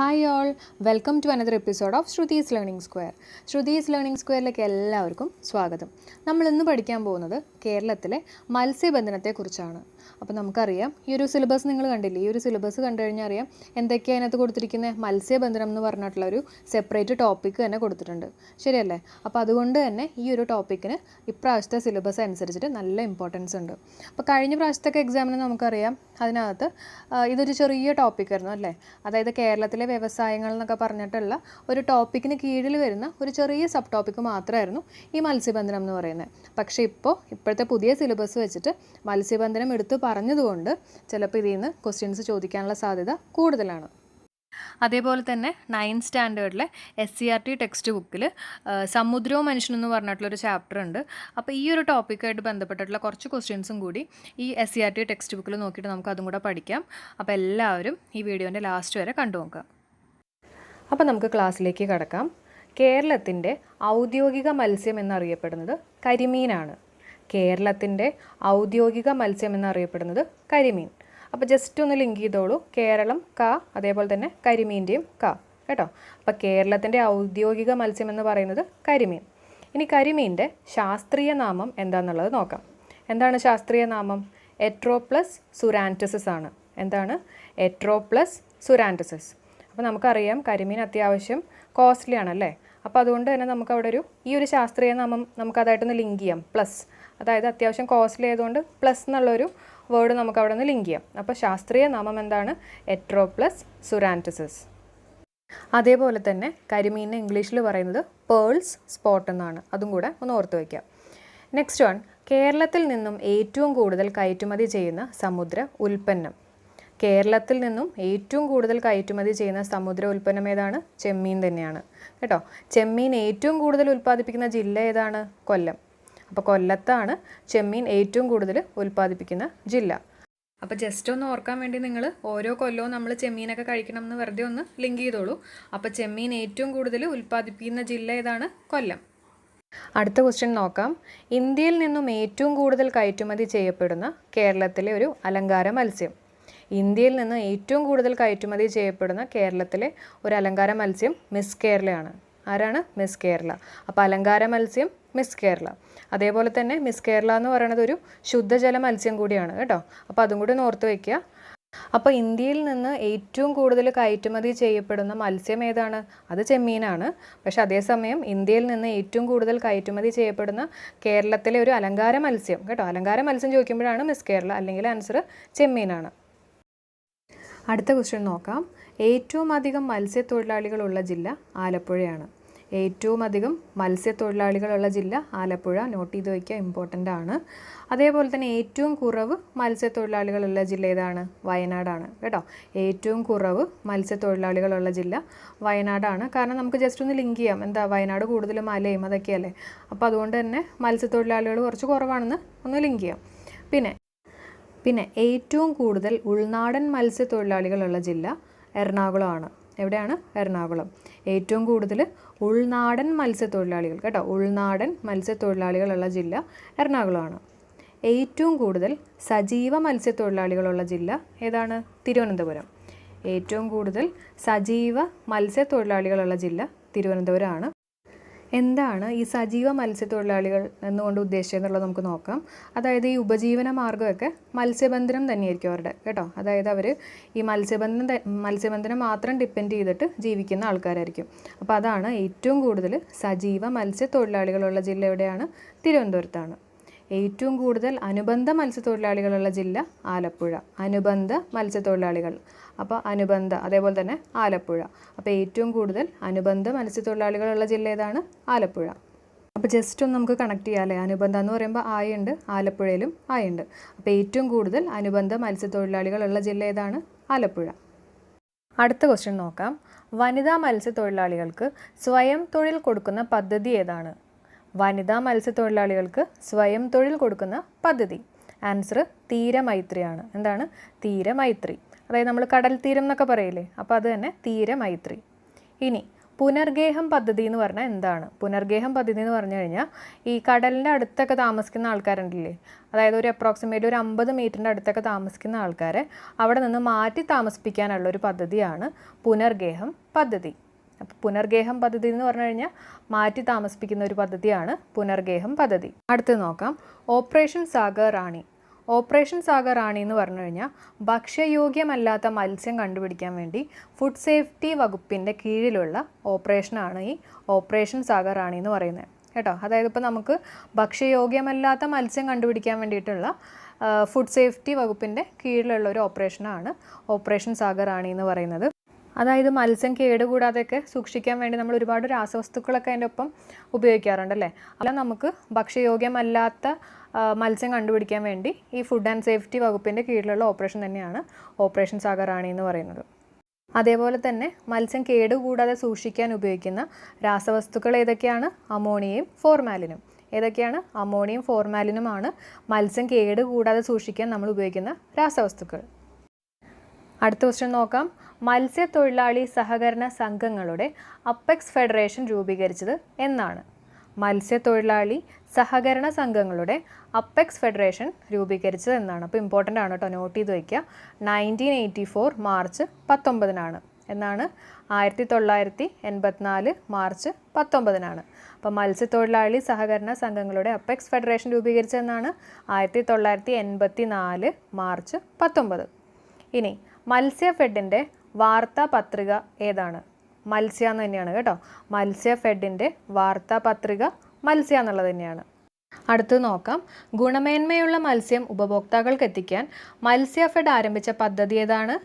Hi all welcome to another episode of Shruthi's learning square Shruthi's learning സ്ക്വയറിലേക്ക് എല്ലാവർക്കും സ്വാഗതം. നമ്മൾ ഇന്ന് പഠിക്കാൻ പോകുന്നത് കേരളത്തിലെ മത്സ്യബന്ധനത്തെക്കുറിച്ചാണ്. അപ്പോൾ നമുക്കറിയാം. ഈ ഒരു സിലബസ് നിങ്ങൾ കണ്ടില്ലേ? ഈ ഒരു സിലബസ് കണ്ടു കഴിഞ്ഞാൽ അറിയാം എന്തൊക്കെയാണ് അതിനകത്ത് കൊടുത്തിരിക്കുന്നത് മത്സ്യബന്ധനം എന്ന് പറഞ്ഞിട്ടുള്ള ഒരു സെപ്പറേറ്റ് ടോപ്പിക്ക് തന്നെ കൊടുത്തിട്ടുണ്ട്. ശരിയല്ലേ? അപ്പോൾ അതുകൊണ്ട് തന്നെ ഈ ഒരു ടോപ്പിക്കിന് ഇപ്രാവശ്യത്തെ സിലബസ് അനുസരിച്ചിട്ട് നല്ല ഇമ്പോർട്ടൻസ് ഉണ്ട്. അപ്പോൾ കഴിഞ്ഞ പ്രാവശ്യത്തൊക്കെ എക്സാമിന് നമുക്കറിയാം അതിനകത്ത് ഇതൊരു ചെറിയ ടോപ്പിക്കായിരുന്നു അല്ലേ? അതായത് കേരളത്തിലെ വ്യവസായങ്ങൾ എന്നൊക്കെ പറഞ്ഞിട്ടുള്ള ഒരു ടോപ്പിക്കിന് കീഴിൽ വരുന്ന ഒരു ചെറിയ സബ് ടോപ്പിക്ക് മാത്രമായിരുന്നു ഈ മത്സ്യബന്ധനം എന്ന് പറയുന്നത്. പക്ഷേ ഇപ്പോൾ ഇപ്പോഴത്തെ പുതിയ സിലബസ് വെച്ചിട്ട് മത്സ്യബന്ധനം എടുത്ത് പറഞ്ഞതുകൊണ്ട് ചിലപ്പോൾ ഇതിൽ നിന്ന് ക്വസ്റ്റ്യൻസ് ചോദിക്കാനുള്ള സാധ്യത കൂടുതലാണ്. അതേപോലെ തന്നെ ninth സ്റ്റാൻഡേർഡിലെ S C R T text ബുക്കിൽ സമുദ്രവും മനുഷ്യനും എന്ന് പറഞ്ഞിട്ടുള്ളൊരു ചാപ്റ്റർ ഉണ്ട്. അപ്പോൾ ഈ ഒരു ടോപ്പിക്കായിട്ട് ബന്ധപ്പെട്ടിട്ടുള്ള കുറച്ച് ക്വസ്റ്റ്യൻസും കൂടി ഈ S C R T text ബുക്കിൽ നോക്കിയിട്ട് നമുക്ക് അതും കൂടെ പഠിക്കാം. അപ്പോൾ എല്ലാവരും ഈ വീഡിയോന്റെ ലാസ്റ്റ് വരെ കണ്ടു നോക്കുക. അപ്പോൾ നമുക്ക് ക്ലാസ്സിലേക്ക് കടക്കാം. കേരളത്തിന്റെ ഔദ്യോഗിക മത്സ്യം എന്നറിയപ്പെടുന്നത് കരിമീനാണ്. കേരളത്തിന്റെ ഔദ്യോഗിക മത്സ്യം എന്നറിയപ്പെടുന്നത് കരിമീൻ. അപ്പോൾ ജസ്റ്റ് ഒന്ന് ലിങ്ക് ചെയ്തോളൂ. കേരളം ക അതേപോലെ തന്നെ കരിമീന്റെയും ക കേട്ടോ? അപ്പോൾ കേരളത്തിന്റെ ഔദ്യോഗിക മത്സ്യം എന്ന് പറയുന്നത് കരിമീൻ. ഇനി കരിമീന്റെ ശാസ്ത്രീയ നാമം എന്താണെന്നുള്ളത് നോക്കാം. എന്താണ് ശാസ്ത്രീയ നാമം? എട്രോപ്ലസ് സുരാന്റസിസ് ആണ്. എന്താണ്? എട്രോപ്ലസ് സുരാന്റസിസ് അപ്പോൾ നമുക്കറിയാം കരിമീൻ അത്യാവശ്യം കോസ്റ്റ്ലി ആണല്ലേ? അപ്പോൾ അതുകൊണ്ട് തന്നെ നമുക്ക് അവിടെ ഒരു ഈ ഒരു ശാസ്ത്രീയ നാമം നമുക്ക് അതായിട്ടൊന്ന് ലിങ്ക് ചെയ്യാം. പ്ലസ് അതായത് അത്യാവശ്യം കോസ്റ്റ്ലി ആയതുകൊണ്ട് പ്ലസ് എന്നുള്ളൊരു വേർഡ് നമുക്ക് അവിടെ നിന്ന് ലിങ്ക് ചെയ്യാം. അപ്പോൾ ശാസ്ത്രീയ നാമം എന്താണ്? എട്രോപ്ലസ് സുരാന്റസിസ് അതേപോലെ തന്നെ കരിമീനിനെ ഇംഗ്ലീഷിൽ പറയുന്നത് പേൾസ് സ്പോട്ട് എന്നാണ്. അതും കൂടെ ഒന്ന് ഓർത്ത് വയ്ക്കാം നെക്സ്റ്റ് വൺ കേരളത്തിൽ നിന്നും ഏറ്റവും കൂടുതൽ കയറ്റുമതി ചെയ്യുന്ന സമുദ്ര ഉൽപ്പന്നം. കേരളത്തിൽ നിന്നും ഏറ്റവും കൂടുതൽ കയറ്റുമതി ചെയ്യുന്ന സമുദ്ര ഉൽപ്പന്നം ഏതാണ്? ചെമ്മീൻ തന്നെയാണ്. കേട്ടോ? ചെമ്മീൻ ഏറ്റവും കൂടുതൽ ഉൽപ്പാദിപ്പിക്കുന്ന ജില്ല ഏതാണ്? കൊല്ലം. അപ്പോൾ കൊല്ലത്താണ് ചെമ്മീൻ ഏറ്റവും കൂടുതൽ ഉൽപ്പാദിപ്പിക്കുന്ന ജില്ല. അപ്പോൾ ജസ്റ്റ് ഒന്ന് ഓർക്കാൻ വേണ്ടി നിങ്ങൾ ഓരോ കൊല്ലവും നമ്മൾ ചെമ്മീനൊക്കെ കഴിക്കണം എന്ന് വെറുതെ ഒന്ന് ലിങ്ക് ചെയ്തോളൂ. അപ്പോൾ ചെമ്മീൻ ഏറ്റവും കൂടുതൽ ഉൽപ്പാദിപ്പിക്കുന്ന ജില്ല ഏതാണ്? കൊല്ലം. അടുത്ത ക്വസ്റ്റ്യൻ നോക്കാം. ഇന്ത്യയിൽ നിന്നും ഏറ്റവും കൂടുതൽ കയറ്റുമതി ചെയ്യപ്പെടുന്ന കേരളത്തിലെ ഒരു അലങ്കാര മത്സ്യം. ഇന്ത്യയിൽ നിന്ന് ഏറ്റവും കൂടുതൽ കയറ്റുമതി ചെയ്യപ്പെടുന്ന കേരളത്തിലെ ഒരു അലങ്കാര മത്സ്യം മിസ് കേരളയാണ്. ആരാണ്? മിസ് കേരള. അപ്പോൾ അലങ്കാര മത്സ്യം മിസ് കേരള. അതേപോലെ തന്നെ മിസ് കേരള എന്ന് പറയുന്നത് ഒരു ശുദ്ധജല മത്സ്യം കൂടിയാണ് കേട്ടോ. അപ്പോൾ അതും കൂടി ഓർത്ത് വയ്ക്കുക. അപ്പോൾ ഇന്ത്യയിൽ നിന്ന് ഏറ്റവും കൂടുതൽ കയറ്റുമതി ചെയ്യപ്പെടുന്ന മത്സ്യം ഏതാണ്? അത് ചെമ്മീനാണ്. പക്ഷെ അതേസമയം ഇന്ത്യയിൽ നിന്ന് ഏറ്റവും കൂടുതൽ കയറ്റുമതി ചെയ്യപ്പെടുന്ന കേരളത്തിലെ ഒരു അലങ്കാര മത്സ്യം കേട്ടോ. അലങ്കാര മത്സ്യം ചോദിക്കുമ്പോഴാണ് മിസ് കേരള അല്ലെങ്കിൽ ആൻസർ ചെമ്മീനാണ്. അടുത്ത ക്വസ്റ്റ്യൻ നോക്കാം. ഏറ്റവും അധികം മത്സ്യത്തൊഴിലാളികളുള്ള ജില്ല ആലപ്പുഴയാണ്. ഏറ്റവും അധികം മത്സ്യത്തൊഴിലാളികളുള്ള ജില്ല ആലപ്പുഴ. നോട്ട് ചെയ്ത് വയ്ക്കുക ഇമ്പോർട്ടന്റ് ആണ്. അതേപോലെ തന്നെ ഏറ്റവും കുറവ് മത്സ്യത്തൊഴിലാളികളുള്ള ജില്ല ഏതാണ്? വയനാടാണ്. കേട്ടോ? ഏറ്റവും കുറവ് മത്സ്യത്തൊഴിലാളികളുള്ള ജില്ല വയനാടാണ്. കാരണം നമുക്ക് ജസ്റ്റ് ഒന്ന് ലിങ്ക് ചെയ്യാം. എന്താ? വയനാട് കൂടുതലും മലയും അതൊക്കെയല്ലേ അപ്പോൾ അതുകൊണ്ട് തന്നെ മത്സ്യത്തൊഴിലാളികൾ കുറച്ച് കുറവാണെന്ന് ഒന്ന് ലിങ്ക് ചെയ്യാം. പിന്നെ പിന്നെ ഏറ്റവും കൂടുതൽ ഉൾനാടൻ മത്സ്യത്തൊഴിലാളികളുള്ള ജില്ല എറണാകുളമാണ്. എവിടെയാണ്? എറണാകുളം. ഏറ്റവും കൂടുതൽ ഉൾനാടൻ മത്സ്യത്തൊഴിലാളികൾ കേട്ടോ. ഉൾനാടൻ മത്സ്യത്തൊഴിലാളികളുള്ള ജില്ല എറണാകുളമാണ്. ഏറ്റവും കൂടുതൽ സജീവ മത്സ്യത്തൊഴിലാളികളുള്ള ജില്ല ഏതാണ്? തിരുവനന്തപുരം. ഏറ്റവും കൂടുതൽ സജീവ മത്സ്യത്തൊഴിലാളികളുള്ള ജില്ല തിരുവനന്തപുരമാണ്. എന്താണ് ഈ സജീവ മത്സ്യത്തൊഴിലാളികൾ എന്നുകൊണ്ട് ഉദ്ദേശിച്ചതെന്നുള്ളത് നമുക്ക് നോക്കാം. അതായത് ഈ ഉപജീവന മാർഗമൊക്കെ മത്സ്യബന്ധനം തന്നെയായിരിക്കും അവരുടെ കേട്ടോ? അതായത് അവർ ഈ മത്സ്യബന്ധനം മത്സ്യബന്ധനം മാത്രം ഡിപ്പെൻഡ് ചെയ്തിട്ട് ജീവിക്കുന്ന ആൾക്കാരായിരിക്കും. അപ്പോൾ അതാണ് ഏറ്റവും കൂടുതൽ സജീവ മത്സ്യത്തൊഴിലാളികളുള്ള ജില്ല എവിടെയാണ്? തിരുവനന്തപുരത്താണ്. ഏറ്റവും കൂടുതൽ അനുബന്ധ മത്സ്യത്തൊഴിലാളികളുള്ള ജില്ല ആലപ്പുഴ. അനുബന്ധ മത്സ്യത്തൊഴിലാളികൾ. അപ്പോൾ അനുബന്ധ അതേപോലെ തന്നെ ആലപ്പുഴ. അപ്പോൾ ഏറ്റവും കൂടുതൽ അനുബന്ധ മത്സ്യത്തൊഴിലാളികളുള്ള ജില്ല ഏതാണ്? ആലപ്പുഴ. അപ്പോൾ ജസ്റ്റ് ഒന്ന് നമുക്ക് കണക്ട് ചെയ്യാം അല്ലേ? അനുബന്ധ എന്ന് പറയുമ്പോൾ ആയുണ്ട് ആലപ്പുഴയിലും ആയുണ്ട് അപ്പോൾ ഏറ്റവും കൂടുതൽ അനുബന്ധ മത്സ്യത്തൊഴിലാളികളുള്ള ജില്ല ഏതാണ്? ആലപ്പുഴ. അടുത്ത ക്വസ്റ്റ്യൻ നോക്കാം. വനിതാ മത്സ്യത്തൊഴിലാളികൾക്ക് സ്വയം തൊഴിൽ കൊടുക്കുന്ന പദ്ധതി ഏതാണ്? വനിതാ മത്സ്യത്തൊഴിലാളികൾക്ക് സ്വയം തൊഴിൽ കൊടുക്കുന്ന പദ്ധതി. ആൻസർ തീരമൈത്രിയാണ്. എന്താണ്? തീരമൈത്രി. അതായത് നമ്മൾ കടൽ തീരം എന്നൊക്കെ പറയില്ലേ? അപ്പോൾ അത് തന്നെ തീരമൈത്രി ഇനി പുനർഗേഹം പദ്ധതി എന്ന് പറഞ്ഞാൽ എന്താണ്? പുനർഗേഹം പദ്ധതി എന്ന് പറഞ്ഞു കഴിഞ്ഞാൽ ഈ കടലിന്റെ അടുത്തൊക്കെ താമസിക്കുന്ന ആൾക്കാരുണ്ടല്ലേ? അതായത് ഒരു അപ്രോക്സിമേറ്റ് ഒരു അമ്പത് മീറ്ററിന്റെ അടുത്തൊക്കെ താമസിക്കുന്ന ആൾക്കാരെ അവിടെ നിന്ന് മാറ്റി താമസിപ്പിക്കാനുള്ള ഒരു പദ്ധതിയാണ് പുനർഗേഹം പദ്ധതി. അപ്പോൾ പുനർഗേഹം പദ്ധതി എന്ന് പറഞ്ഞു കഴിഞ്ഞാൽ മാറ്റി താമസിപ്പിക്കുന്ന ഒരു പദ്ധതിയാണ് പുനർഗേഹം പദ്ധതി. അടുത്ത് നോക്കാം. ഓപ്പറേഷൻ സാഗർ റാണി. ഓപ്പറേഷൻ സാഗർ റാണി എന്ന് പറഞ്ഞു കഴിഞ്ഞാൽ ഭക്ഷ്യയോഗ്യമല്ലാത്ത മത്സ്യം കണ്ടുപിടിക്കാൻ വേണ്ടി ഫുഡ് സേഫ്റ്റി വകുപ്പിന്റെ കീഴിലുള്ള ഓപ്പറേഷനാണ് ഈ ഓപ്പറേഷൻ സാഗർ റാണി എന്ന് പറയുന്നത്. കേട്ടോ? അതായത് ഇപ്പോൾ നമുക്ക് ഭക്ഷ്യയോഗ്യമല്ലാത്ത മത്സ്യം കണ്ടുപിടിക്കാൻ വേണ്ടിയിട്ടുള്ള ഫുഡ് സേഫ്റ്റി വകുപ്പിന്റെ കീഴിലുള്ള ഒരു ഓപ്പറേഷനാണ് ഓപ്പറേഷൻ സാഗർ റാണി എന്ന് പറയുന്നത്. അതായത് മത്സ്യം കേടുകൂടാതെയൊക്കെ സൂക്ഷിക്കാൻ വേണ്ടി നമ്മൾ ഒരുപാട് രാസവസ്തുക്കളൊക്കെ അതിന്റെ ഒപ്പം ഉപയോഗിക്കാറുണ്ടല്ലേ? അല്ല നമുക്ക് ഭക്ഷ്യയോഗ്യമല്ലാത്ത മത്സ്യം കണ്ടുപിടിക്കാൻ വേണ്ടി ഈ ഫുഡ് ആൻഡ് സേഫ്റ്റി വകുപ്പിന്റെ കീഴിലുള്ള ഓപ്പറേഷൻ തന്നെയാണ് ഓപ്പറേഷൻ സാഗർ റാണി എന്ന് പറയുന്നത്. അതേപോലെ തന്നെ മത്സ്യം കേടുകൂടാതെ സൂക്ഷിക്കാൻ ഉപയോഗിക്കുന്ന രാസവസ്തുക്കൾ ഏതൊക്കെയാണ്? അമോണിയയും ഫോർമാലിനും. ഏതൊക്കെയാണ്? അമോണിയം ഫോർമാലിനുമാണ് മത്സ്യം കേടുകൂടാതെ സൂക്ഷിക്കാൻ നമ്മൾ ഉപയോഗിക്കുന്ന രാസവസ്തുക്കൾ. അടുത്ത ക്വസ്റ്റ്യൻ നോക്കാം. മത്സ്യത്തൊഴിലാളി സഹകരണ സംഘങ്ങളുടെ അപ്പെക്സ് ഫെഡറേഷൻ രൂപീകരിച്ചത് എന്നാണ്. മത്സ്യത്തൊഴിലാളി സഹകരണ സംഘങ്ങളുടെ അപ്പെക്സ് ഫെഡറേഷൻ രൂപീകരിച്ചത് എന്നാണ്. അപ്പോൾ ഇമ്പോർട്ടന്റ് ആണ് കേട്ടോ നോട്ട് ചെയ്ത് വയ്ക്കുക. നയന്റീൻ എയ്റ്റി ഫോർ മാർച്ച് പത്തൊമ്പതിനാണ്. എന്നാണ് ആയിരത്തി തൊള്ളായിരത്തി എൺപത്തിനാല് മാർച്ച് പത്തൊമ്പതിനാണ്. അപ്പോൾ മത്സ്യത്തൊഴിലാളി സഹകരണ സംഘങ്ങളുടെ അപ്പെക്സ് ഫെഡറേഷൻ രൂപീകരിച്ചതെന്നാണ് ആയിരത്തി തൊള്ളായിരത്തി എൺപത്തി നാല് മാർച്ച് പത്തൊമ്പത്. ഇനി മത്സ്യ ഫെഡിന്റെ വാർത്താ പത്രിക ഏതാണ്? മത്സ്യ എന്ന് തന്നെയാണ് കേട്ടോ. മത്സ്യ ഫെഡിന്റെ വാർത്താ പത്രിക മത്സ്യ എന്നുള്ളത് തന്നെയാണ്. അടുത്തത് നോക്കാം. ഗുണമേന്മയുള്ള മത്സ്യം ഉപഭോക്താക്കൾക്ക് എത്തിക്കാൻ മത്സ്യ ഫെഡ് ആരംഭിച്ച പദ്ധതി ഏതാണ്?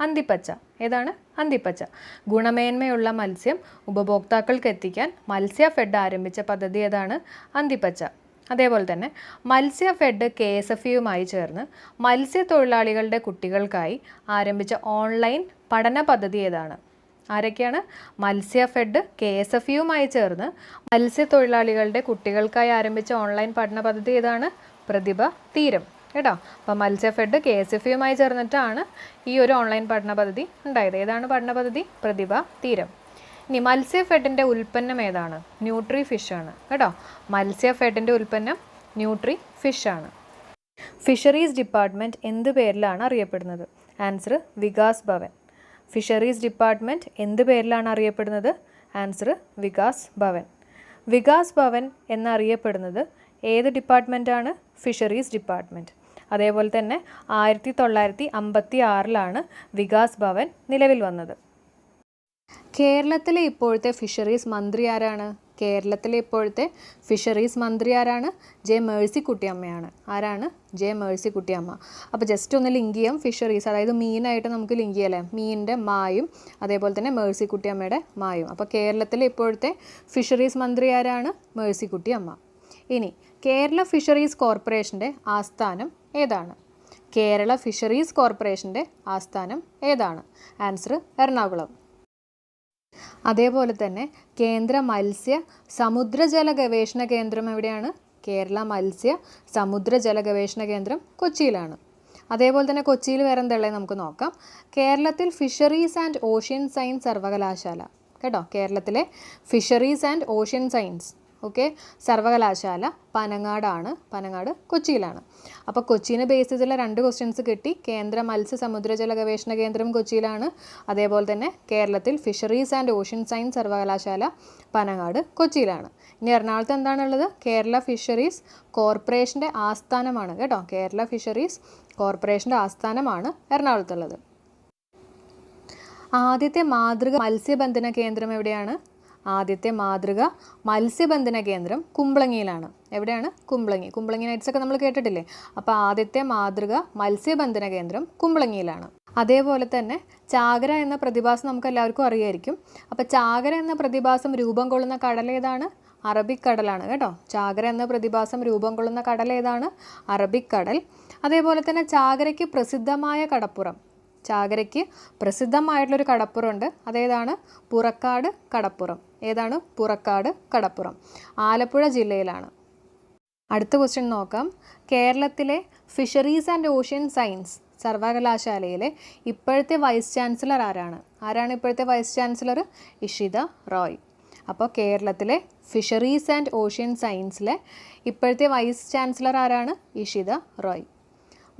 അന്തിപ്പച്ച. ഏതാണ്? അന്തിപ്പച്ച. ഗുണമേന്മയുള്ള മത്സ്യം ഉപഭോക്താക്കൾക്ക് എത്തിക്കാൻ മത്സ്യ ഫെഡ് ആരംഭിച്ച പദ്ധതി ഏതാണ്? അന്തിപ്പച്ച. അതേപോലെ തന്നെ മത്സ്യ ഫെഡ് കെ എസ് എഫ് യുമായി ചേർന്ന് മത്സ്യത്തൊഴിലാളികളുടെ കുട്ടികൾക്കായി ആരംഭിച്ച ഓൺലൈൻ പഠന പദ്ധതി ഏതാണ്? ആരൊക്കെയാണ്? മത്സ്യ ഫെഡ് കെ എസ് എഫ് യുമായി ചേർന്ന് മത്സ്യത്തൊഴിലാളികളുടെ കുട്ടികൾക്കായി ആരംഭിച്ച ഓൺലൈൻ പഠന പദ്ധതി ഏതാണ്? പ്രതിഭ തീരം. കേട്ടോ? അപ്പോൾ മത്സ്യ ഫെഡ് കെ എസ് എഫ് യുമായി ചേർന്നിട്ടാണ് ഈ ഒരു ഓൺലൈൻ പഠന പദ്ധതി ഉണ്ടായത്. ഏതാണ് പഠന പദ്ധതി? പ്രതിഭ തീരം. ഇനി മത്സ്യ ഫെഡിന്റെ ഉൽപ്പന്നം ഏതാണ്? ന്യൂട്രി ഫിഷ് ആണ്. കേട്ടോ? മത്സ്യ ഫെഡിന്റെ ഉൽപ്പന്നം ന്യൂട്രി ഫിഷ് ആണ്. ഫിഷറീസ് ഡിപ്പാർട്ട്മെന്റ് എന്ത് പേരിലാണ് അറിയപ്പെടുന്നത്? Answer Vikas Bhavan. Fisheries department എന്ത് പേരിലാണ് അറിയപ്പെടുന്നത്? ആൻസർ വികാസ് ഭവൻ. വികാസ് ഭവൻ എന്നറിയപ്പെടുന്നത് ഏത് ഡിപ്പാർട്ട്മെന്റാണ് ഫിഷറീസ് ഡിപ്പാർട്ട്മെന്റ് അതേപോലെ തന്നെ ആയിരത്തി തൊള്ളായിരത്തി അമ്പത്തി ആറിലാണ് വികാസ് ഭവൻ നിലവിൽ വന്നത്. കേരളത്തിലെ ഇപ്പോഴത്തെ ഫിഷറീസ് മന്ത്രി ആരാണ്? കേരളത്തിലെ ഇപ്പോഴത്തെ ഫിഷറീസ് മന്ത്രി ആരാണ്? ജെ മേഴ്സിക്കുട്ടിയമ്മയാണ് ആരാണ്? ജെ മേഴ്സിക്കുട്ടിയമ്മ അപ്പോൾ ജസ്റ്റ് ഒന്ന് ലിങ്ക് ചെയ്യാം ഫിഷറീസ്. അതായത് മീനായിട്ട് നമുക്ക് ലിങ്ക് ചെയ്യാം അല്ലേ? മീനിന്റെ മായും അതേപോലെ തന്നെ മേഴ്സിക്കുട്ടിയമ്മയുടെ മായും. അപ്പോൾ കേരളത്തിലെ ഇപ്പോഴത്തെ ഫിഷറീസ് മന്ത്രി ആരാണ്? മേഴ്സിക്കുട്ടിയമ്മ ഇനി കേരള ഫിഷറീസ് കോർപ്പറേഷന്റെ ആസ്ഥാനം ഏതാണ്? കേരള ഫിഷറീസ് കോർപ്പറേഷന്റെ ആസ്ഥാനം ഏതാണ്? ആൻസർ എറണാകുളം. അതേപോലെ തന്നെ കേന്ദ്ര മത്സ്യ സമുദ്രജല ഗവേഷണ കേന്ദ്രം എവിടെയാണ്? കേരള മത്സ്യ സമുദ്രജല ഗവേഷണ കേന്ദ്രം കൊച്ചിയിലാണ്. അതേപോലെ തന്നെ കൊച്ചിയിൽ വേറെ എന്തുള്ളത് നമുക്ക് നോക്കാം. കേരളത്തിൽ ഫിഷറീസ് ആൻഡ് ഓഷ്യൻ സയൻസ് സർവകലാശാല. കേട്ടോ? കേരളത്തിലെ fisheries and ocean science. Okay? സർവകലാശാല പനങ്ങാടാണ്. പനങ്ങാട് കൊച്ചിയിലാണ്. അപ്പോൾ കൊച്ചിനെ ബേസ് ചെയ്തുള്ള രണ്ട് ക്വസ്റ്റ്യൻസ് കിട്ടി. കേന്ദ്ര മത്സ്യ സമുദ്രജല ഗവേഷണ കേന്ദ്രം കൊച്ചിയിലാണ്. അതേപോലെ തന്നെ കേരളത്തിൽ ഫിഷറീസ് ആൻഡ് ഓഷ്യൻ സയൻസ് സർവകലാശാല പനങ്ങാട് കൊച്ചിയിലാണ്. ഇനി എറണാകുളത്ത് എന്താണുള്ളത്? കേരള ഫിഷറീസ് കോർപ്പറേഷന്റെ ആസ്ഥാനമാണ് കേട്ടോ. കേരള ഫിഷറീസ് കോർപ്പറേഷന്റെ ആസ്ഥാനമാണ് എറണാകുളത്തുള്ളത്. ആദ്യത്തെ മാതൃക മത്സ്യബന്ധന കേന്ദ്രം എവിടെയാണ്? ആദ്യത്തെ മാതൃക മത്സ്യബന്ധന കേന്ദ്രം കുമ്പളങ്ങിയിലാണ്. എവിടെയാണ്? കുമ്പളങ്ങി. കുമ്പളങ്ങി നൈറ്റ്സ് ഒക്കെ നമ്മൾ കേട്ടിട്ടില്ലേ? അപ്പോൾ ആദ്യത്തെ മാതൃക മത്സ്യബന്ധന കേന്ദ്രം കുമ്പളങ്ങിയിലാണ്. അതേപോലെ തന്നെ ചാകര എന്ന പ്രതിഭാസം നമുക്ക് എല്ലാവർക്കും അറിയായിരിക്കും. അപ്പോൾ ചാകര എന്ന പ്രതിഭാസം രൂപം കൊള്ളുന്ന കടൽ ഏതാണ്? അറബിക്കടലാണ് കേട്ടോ. ചാകര എന്ന പ്രതിഭാസം രൂപം കൊള്ളുന്ന കടൽ ഏതാണ്? അറബിക്കടൽ. അതേപോലെ തന്നെ ചാകരയ്ക്ക് പ്രസിദ്ധമായ കടപ്പുറം. ചാകരയ്ക്ക് പ്രസിദ്ധമായിട്ടുള്ളൊരു കടപ്പുറമുണ്ട്. അതേതാണ്? പുറക്കാട് കടപ്പുറം. ഏതാണ്? പുറക്കാട് കടപ്പുറം. ആലപ്പുഴ ജില്ലയിലാണ്. അടുത്ത ക്വസ്റ്റ്യൻ നോക്കാം. കേരളത്തിലെ ഫിഷറീസ് ആൻഡ് ഓഷ്യൻ സയൻസ് സർവകലാശാലയിലെ ഇപ്പോഴത്തെ വൈസ് ചാൻസലർ ആരാണ്? ആരാണ് ഇപ്പോഴത്തെ വൈസ് ചാൻസലർ ഇഷിത റോയ്. അപ്പോൾ കേരളത്തിലെ ഫിഷറീസ് ആൻഡ് ഓഷ്യൻ സയൻസിലെ ഇപ്പോഴത്തെ വൈസ് ചാൻസലർ ആരാണ്? ഇഷിത റോയ്.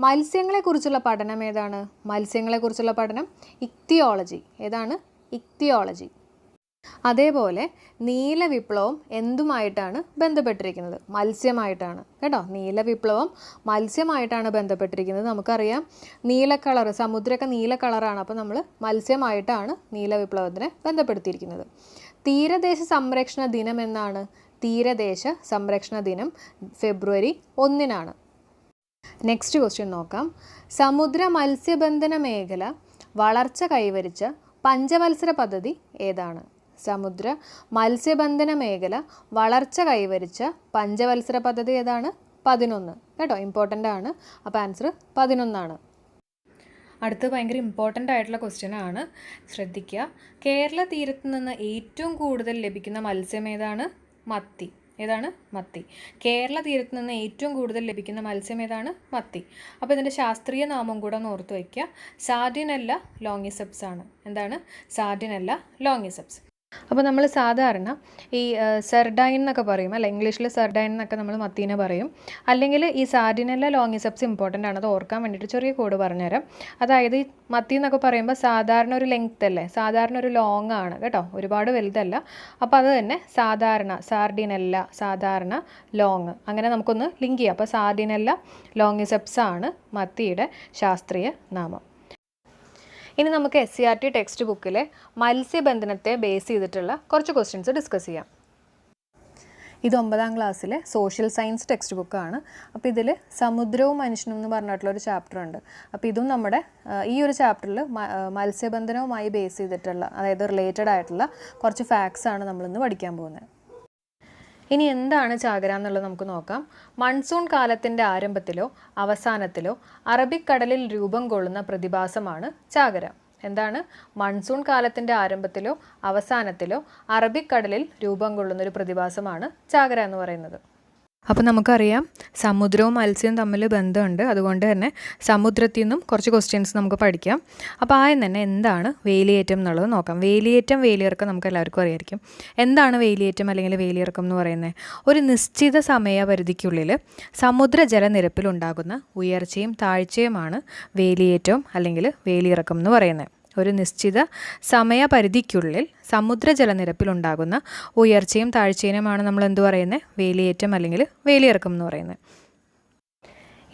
മത്സ്യങ്ങളെക്കുറിച്ചുള്ള പഠനം ഏതാണ്? മത്സ്യങ്ങളെക്കുറിച്ചുള്ള പഠനം ഇക്തിയോളജി. ഏതാണ്? ഇക്തിയോളജി. അതേപോലെ നീല വിപ്ലവം എന്തുമായിട്ടാണ് ബന്ധപ്പെട്ടിരിക്കുന്നത്? മത്സ്യമായിട്ടാണ്. കേട്ടോ? നീല വിപ്ലവം മത്സ്യമായിട്ടാണ് ബന്ധപ്പെട്ടിരിക്കുന്നത്. നമുക്കറിയാം നീല കളർ സമുദ്രമൊക്കെ നീല കളറാണ്. അപ്പോൾ നമ്മൾ മത്സ്യമായിട്ടാണ് നീല നീലവിപ്ലവത്തിനെ ബന്ധപ്പെടുത്തിയിരിക്കുന്നത്. തീരദേശ സംരക്ഷണ ദിനം എന്നാണ്. തീരദേശ സംരക്ഷണ ദിനം ഫെബ്രുവരി ഒന്നിനാണ്. നെക്സ്റ്റ് ക്വസ്റ്റ്യൻ നോക്കാം. സമുദ്ര മത്സ്യബന്ധന മേഖല വളർച്ച കൈവരിച്ച പഞ്ചവത്സര പദ്ധതി ഏതാണ്? സമുദ്ര മത്സ്യബന്ധന മേഖല വളർച്ച കൈവരിച്ച പഞ്ചവത്സര പദ്ധതി ഏതാണ്? പതിനൊന്ന്. കേട്ടോ ഇമ്പോർട്ടന്റ് ആണ്. അപ്പോൾ ആൻസർ പതിനൊന്നാണ്. അടുത്ത് ഭയങ്കര ഇമ്പോർട്ടന്റ് ആയിട്ടുള്ള ക്വസ്റ്റ്യൻ ആണ്. ശ്രദ്ധിക്കുക കേരള തീരത്ത് നിന്ന് ഏറ്റവും കൂടുതൽ ലഭിക്കുന്ന മത്സ്യം ഏതാണ്? മത്തി. ഏതാണ്? മത്തി. കേരള തീരത്ത് നിന്ന് ഏറ്റവും കൂടുതൽ ലഭിക്കുന്ന മത്സ്യം ഏതാണ്? മത്തി. അപ്പോൾ ഇതിന്റെ ശാസ്ത്രീയ നാമം കൂടെ ഒന്ന് ഓർത്ത് വയ്ക്കുക. സാർഡിനല്ല ലോങ്ങിസെപ്സ് ആണ് എന്താണ്? സാർഡിനല്ല ലോങ്ങിസെപ്സ്. അപ്പോൾ നമ്മൾ സാധാരണ ഈ സെർഡൈൻ എന്നൊക്കെ പറയും. അല്ല ഇംഗ്ലീഷിൽ സെർഡൈൻ എന്നൊക്കെ നമ്മൾ മത്തീന പറയും. അല്ലെങ്കിൽ ഈ സാർഡിനല്ല ലോങ്ങിസെപ്സ് ഇമ്പോർട്ടന്റ് ആണ്. അത് ഓർക്കാൻ വേണ്ടിയിട്ട് ചെറിയ കോഡ് പറഞ്ഞുതരാം. അതായത് ഈ മത്തി എന്നൊക്കെ പറയുമ്പോൾ സാധാരണ ഒരു ലെങ്ത് അല്ലേ? സാധാരണ ഒരു ലോങ് ആണ് കേട്ടോ. ഒരുപാട് വലുതല്ല. അപ്പോൾ അത് തന്നെ സാധാരണ സാർഡിനല്ല സാധാരണ ലോങ് അങ്ങനെ നമുക്കൊന്ന് ലിങ്ക് ചെയ്യാം. അപ്പോൾ സാർഡിനല്ല ലോങ്ങിസെപ്സ് ആണ് മത്തിയുടെ ശാസ്ത്രീയ നാമം. ഇനി നമുക്ക് S C R T text ബുക്കിലെ മത്സ്യബന്ധനത്തെ ബേസ് ചെയ്തിട്ടുള്ള കുറച്ച് ക്വസ്റ്റ്യൻസ് ഡിസ്കസ് ചെയ്യാം. ഇത് ഒമ്പതാം ക്ലാസ്സിലെ സോഷ്യൽ സയൻസ് ടെക്സ്റ്റ് ബുക്കാണ് അപ്പോൾ ഇതിൽ സമുദ്രവും മനുഷ്യനും എന്ന് പറഞ്ഞിട്ടുള്ള ഒരു ചാപ്റ്റർ ഉണ്ട്. അപ്പോൾ ഇതും നമ്മുടെ ഈ ഒരു ചാപ്റ്ററിൽ മത്സ്യബന്ധനവുമായി ബേസ് ചെയ്തിട്ടുള്ള അതായത് റിലേറ്റഡ് ആയിട്ടുള്ള കുറച്ച് ഫാക്ട്സ് ആണ് നമ്മളിന്ന് പഠിക്കാൻ പോകുന്നത്. ഇനി എന്താണ് ചാകര എന്നുള്ളത് നമുക്ക് നോക്കാം. മൺസൂൺ കാലത്തിന്റെ ആരംഭത്തിലോ അവസാനത്തിലോ അറബിക്കടലിൽ രൂപം കൊള്ളുന്ന പ്രതിഭാസമാണ് ചാകര. എന്താണ്? മൺസൂൺ കാലത്തിന്റെ ആരംഭത്തിലോ അവസാനത്തിലോ അറബിക്കടലിൽ രൂപം കൊള്ളുന്ന ഒരു പ്രതിഭാസമാണ് ചാകര എന്ന് പറയുന്നത്. അപ്പോൾ നമുക്കറിയാം സമുദ്രവും മത്സ്യവും തമ്മിൽ ബന്ധമുണ്ട്. അതുകൊണ്ട് തന്നെ സമുദ്രത്തിൽ നിന്നും കുറച്ച് ക്വസ്റ്റ്യൻസ് നമുക്ക് പഠിക്കാം. അപ്പോൾ ആദ്യം തന്നെ എന്താണ് വേലിയേറ്റം എന്നുള്ളത് നോക്കാം. വേലിയേറ്റം വേലിയിറക്കം നമുക്ക് എല്ലാവർക്കും അറിയായിരിക്കും. എന്താണ് വേലിയേറ്റം അല്ലെങ്കിൽ വേലിയിറക്കം എന്ന് പറയുന്നത്? ഒരു നിശ്ചിത സമയപരിധിക്കുള്ളിൽ സമുദ്ര ജലനിരപ്പിൽ ഉണ്ടാകുന്ന ഉയർച്ചയും താഴ്ചയുമാണ് വേലിയേറ്റവും അല്ലെങ്കിൽ വേലിയിറക്കം എന്ന് പറയുന്നത്. ഒരു നിശ്ചിത സമയപരിധിക്കുള്ളിൽ സമുദ്ര ജലനിരപ്പിലുണ്ടാകുന്ന ഉയർച്ചയും താഴ്ചയുമാണ് നമ്മൾ എന്തു പറയുന്നത് വേലിയേറ്റം അല്ലെങ്കിൽ വേലിയിറക്കം എന്ന് പറയുന്നത്.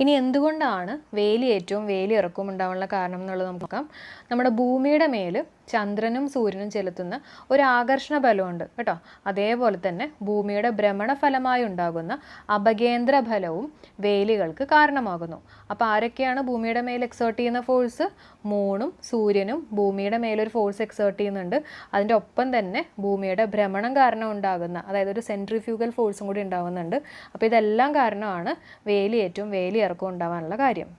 ഇനി എന്തുകൊണ്ടാണ് വേലിയേറ്റവും വേലിയിറക്കവും ഉണ്ടാവാനുള്ള കാരണം എന്നുള്ളത് നമുക്ക് നോക്കാം. നമ്മുടെ ഭൂമിയുടെ മേൽ ചന്ദ്രനും സൂര്യനും ചെലുത്തുന്ന ഒരു ആകർഷണ ബലമുണ്ട് കേട്ടോ. അതേപോലെ തന്നെ ഭൂമിയുടെ ഭ്രമണഫലമായി ഉണ്ടാകുന്ന അപകേന്ദ്ര ഫലവും വേലികൾക്ക് കാരണമാകുന്നു. അപ്പോൾ ആരൊക്കെയാണ് ഭൂമിയുടെ മേൽ എക്സേർട്ട് ചെയ്യുന്ന ഫോഴ്സ് മൂണും സൂര്യനും ഭൂമിയുടെ മേലൊരു ഫോഴ്സ് എക്സേർട്ട് ചെയ്യുന്നുണ്ട്. അതിന്റെ ഒപ്പം തന്നെ ഭൂമിയുടെ ഭ്രമണം കാരണം ഉണ്ടാകുന്ന അതായത് ഒരു സെൻട്രിഫ്യൂഗൽ ഫോഴ്സും കൂടി ഉണ്ടാകുന്നുണ്ട്. അപ്പോൾ ഇതെല്ലാം കാരണമാണ് വേലിയേറ്റവും വേലിയിറക്കവും ഉണ്ടാവാനുള്ള കാര്യം.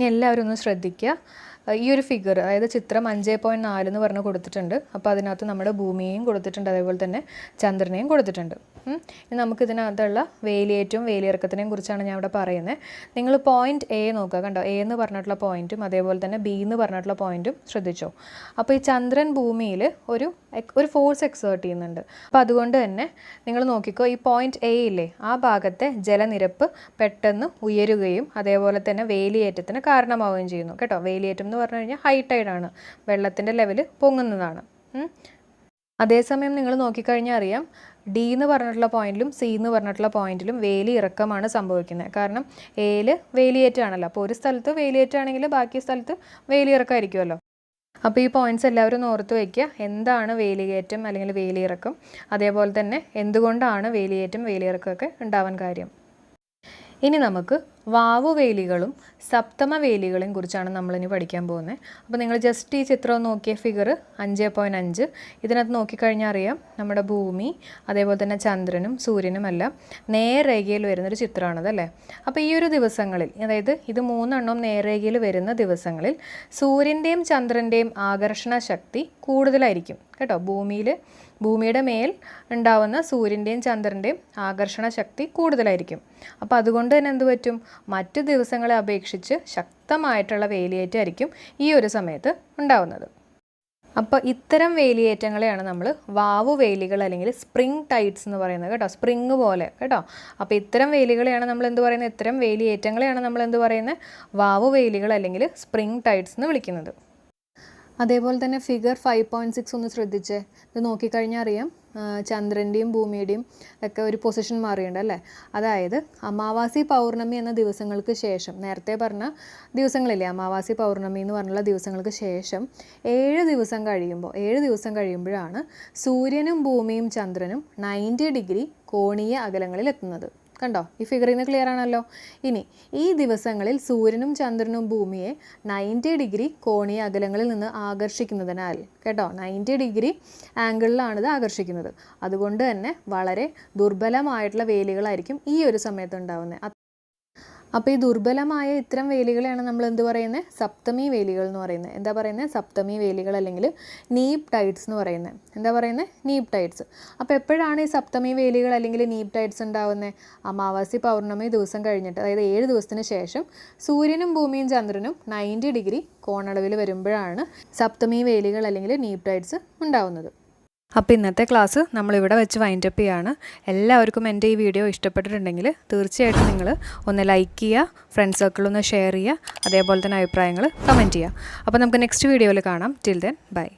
എല്ലാവരും ഒന്ന് ശ്രദ്ധിക്കുക. ഈ ഒരു ഫിഗർ അതായത് ചിത്രം അഞ്ച് പോയിന്റ് നാല് എന്ന് പറഞ്ഞ് കൊടുത്തിട്ടുണ്ട്. അപ്പോൾ അതിനകത്ത് നമ്മുടെ ഭൂമിയെയും കൊടുത്തിട്ടുണ്ട്. അതേപോലെ തന്നെ ചന്ദ്രനെയും കൊടുത്തിട്ടുണ്ട്. നമുക്ക് ഇതിനകത്തുള്ള വേലിയേറ്റവും വേലിയിറക്കത്തിനെയും കുറിച്ചാണ് ഞാൻ ഇവിടെ പറയുന്നത്. നിങ്ങൾ പോയിന്റ് എ നോക്കുക കണ്ടോ? എ എന്ന് പറഞ്ഞിട്ടുള്ള പോയിന്റും അതേപോലെ തന്നെ ബി എന്ന് പറഞ്ഞിട്ടുള്ള പോയിന്റും ശ്രദ്ധിച്ചോ? അപ്പോൾ ഈ ചന്ദ്രൻ ഭൂമിയിൽ ഒരു ഒരു ഫോഴ്സ് എക്സേർട്ട് ചെയ്യുന്നുണ്ട്. അപ്പോൾ അതുകൊണ്ട് തന്നെ നിങ്ങൾ നോക്കിക്കോ ഈ പോയിന്റ് എ ഇല്ലേ ആ ഭാഗത്തെ ജലനിരപ്പ് പെട്ടെന്ന് ഉയരുകയും അതേപോലെ തന്നെ വേലിയേറ്റത്തിന് കാരണമാവുകയും ചെയ്യുന്നു. കേട്ടോ? വേലിയേറ്റം എന്ന് പറഞ്ഞു കഴിഞ്ഞാൽ ഹൈ ടൈഡാണ് വെള്ളത്തിന്റെ ലെവൽ പൊങ്ങുന്നതാണ്. അതേസമയം നിങ്ങൾ നോക്കിക്കഴിഞ്ഞാൽ അറിയാം ഡി എന്ന് പറഞ്ഞിട്ടുള്ള പോയിന്റിലും സി എന്ന് പറഞ്ഞിട്ടുള്ള പോയിന്റിലും വേലി ഇറക്കമാണ് സംഭവിക്കുന്നത്. കാരണം എയിൽ വേലിയേറ്റാണല്ലോ. അപ്പോൾ ഒരു സ്ഥലത്ത് വേലിയേറ്റാണെങ്കിൽ ബാക്കി സ്ഥലത്ത് വേലിയിറക്കമായിരിക്കുമല്ലോ അപ്പോൾ ഈ പോയിന്റ്സ് എല്ലാവരും ഓർത്ത് വയ്ക്കുക. എന്താണ് വേലിയേറ്റം അല്ലെങ്കിൽ വേലിയിറക്കം? അതേപോലെ തന്നെ എന്തുകൊണ്ടാണ് വേലിയേറ്റം വേലിയിറക്കമൊക്കെ ഉണ്ടാവാൻ കാര്യം? ഇനി നമുക്ക് വാവുവേലികളും സപ്തമവേലികളെയും കുറിച്ചാണ് നമ്മളിനി പഠിക്കാൻ പോകുന്നത്. അപ്പോൾ നിങ്ങൾ ജസ്റ്റ് ഈ ചിത്രം നോക്കിയ ഫിഗർ അഞ്ച് പോയിന്റ് അഞ്ച്. ഇതിനകത്ത് നോക്കിക്കഴിഞ്ഞാൽ അറിയാം നമ്മുടെ ഭൂമി അതേപോലെ തന്നെ ചന്ദ്രനും സൂര്യനും എല്ലാം നേർരേഖയിൽ വരുന്നൊരു ചിത്രമാണത് അല്ലേ? അപ്പോൾ ഈ ഒരു ദിവസങ്ങളിൽ അതായത് ഇത് മൂന്നെണ്ണം നേർരേഖയിൽ വരുന്ന ദിവസങ്ങളിൽ സൂര്യന്റെയും ചന്ദ്രന്റെയും ആകർഷണ ശക്തി കൂടുതലായിരിക്കും കേട്ടോ ഭൂമിയിൽ. ഭൂമിയുടെ മേൽ ഉണ്ടാവുന്ന സൂര്യന്റെയും ചന്ദ്രന്റെയും ആകർഷണ ശക്തി കൂടുതലായിരിക്കും. അപ്പോൾ അതുകൊണ്ട് തന്നെ എന്ത് പറ്റും? മറ്റു ദിവസങ്ങളെ അപേക്ഷിച്ച് ശക്തമായിട്ടുള്ള വേലിയേറ്റമായിരിക്കും ഈ ഒരു സമയത്ത് ഉണ്ടാവുന്നത്. അപ്പോൾ ഇത്തരം വേലിയേറ്റങ്ങളെയാണ് നമ്മൾ വാവു വേലികൾ അല്ലെങ്കിൽ സ്പ്രിംഗ് ടൈറ്റ്സ് എന്ന് പറയുന്നത് കേട്ടോ. സ്പ്രിങ് പോലെ കേട്ടോ. അപ്പോൾ ഇത്തരം വേലികളെയാണ് നമ്മൾ എന്ത് പറയുന്നത്? ഇത്തരം വേലിയേറ്റങ്ങളെയാണ് നമ്മൾ എന്ത് പറയുന്നത്? വാവു വേലികൾ അല്ലെങ്കിൽ സ്പ്രിംഗ് ടൈറ്റ്സ് എന്ന് വിളിക്കുന്നത്. അതേപോലെ തന്നെ ഫിഗർ ഫൈവ് പോയിന്റ് സിക്സ് ഒന്ന് ശ്രദ്ധിച്ചേ. ഇത് നോക്കിക്കഴിഞ്ഞാൽ അറിയാം. ചന്ദ്രന്റെയും ഭൂമിയുടെയും ഒക്കെ ഒരു പൊസിഷൻ മാറിയുണ്ട് അല്ലേ? അതായത് അമാവാസി പൗർണമി എന്ന ദിവസങ്ങൾക്ക് ശേഷം നേരത്തെ പറഞ്ഞ ദിവസങ്ങളില്ലേ അമാവാസി പൗർണമി എന്ന് പറഞ്ഞുള്ള ദിവസങ്ങൾക്ക് ശേഷം ഏഴ് ദിവസം കഴിയുമ്പോൾ ഏഴ് ദിവസം കഴിയുമ്പോഴാണ് സൂര്യനും ഭൂമിയും ചന്ദ്രനും നയന്റി ഡിഗ്രി കോണീയ അകലങ്ങളിൽ എത്തുന്നത്. കണ്ടോ? ഈ ഫിഗറിൽ നിന്ന് ക്ലിയർ ആണല്ലോ? ഇനി ഈ ദിവസങ്ങളിൽ സൂര്യനും ചന്ദ്രനും ഭൂമിയെ നയന്റി ഡിഗ്രി കോണീയ അകലങ്ങളിൽ നിന്ന് ആകർഷിക്കുന്നതിനാൽ കേട്ടോ? നയന്റി ഡിഗ്രി ആംഗിളിലാണ് ഇത് ആകർഷിക്കുന്നത്. അതുകൊണ്ട് തന്നെ വളരെ ദുർബലമായിട്ടുള്ള വേലികളായിരിക്കും ഈ ഒരു സമയത്ത് ഉണ്ടാവുന്നത്. അപ്പോൾ ഈ ദുർബലമായ ഇത്തരം വേലികളെയാണ് നമ്മൾ എന്ത് പറയുന്നത്? സപ്തമി വേലികൾ എന്ന് പറയുന്നത്. എന്താ പറയുന്നത്? സപ്തമി വേലികൾ അല്ലെങ്കിൽ നീപ് ടൈറ്റ്സ് എന്ന് പറയുന്നത്. എന്താ പറയുന്നത്? നീപ് ടൈറ്റ്സ് അപ്പോൾ എപ്പോഴാണ് ഈ സപ്തമി വേലികൾ അല്ലെങ്കിൽ നീപ് ടൈറ്റ്സ് ഉണ്ടാവുന്നത്? അമാവാസി പൗർണമി ദിവസം കഴിഞ്ഞിട്ട് അതായത് ഏഴ് ദിവസത്തിന് ശേഷം സൂര്യനും ഭൂമിയും ചന്ദ്രനും നയന്റി ഡിഗ്രി കോണളവിൽ വരുമ്പോഴാണ് സപ്തമി വേലികൾ അല്ലെങ്കിൽ നീപ് ടൈറ്റ്സ് ഉണ്ടാവുന്നത്. അപ്പോൾ ഇന്നത്തെ ക്ലാസ് നമ്മളിവിടെ വെച്ച് വൈൻഡ് അപ്പ് ചെയ്യാണ്. എല്ലാവർക്കും എന്റെ ഈ വീഡിയോ ഇഷ്ടപ്പെട്ടിട്ടുണ്ടെങ്കിൽ തീർച്ചയായിട്ടും നിങ്ങൾ ഒന്ന് ലൈക്ക് ചെയ്യുക ഫ്രണ്ട് സർക്കിളൊന്ന് ഷെയർ ചെയ്യുക അതേപോലെ തന്നെ അഭിപ്രായങ്ങൾ കമന്റ് ചെയ്യുക. അപ്പോൾ നമുക്ക് നെക്സ്റ്റ് വീഡിയോയിൽ കാണാം. Till then bye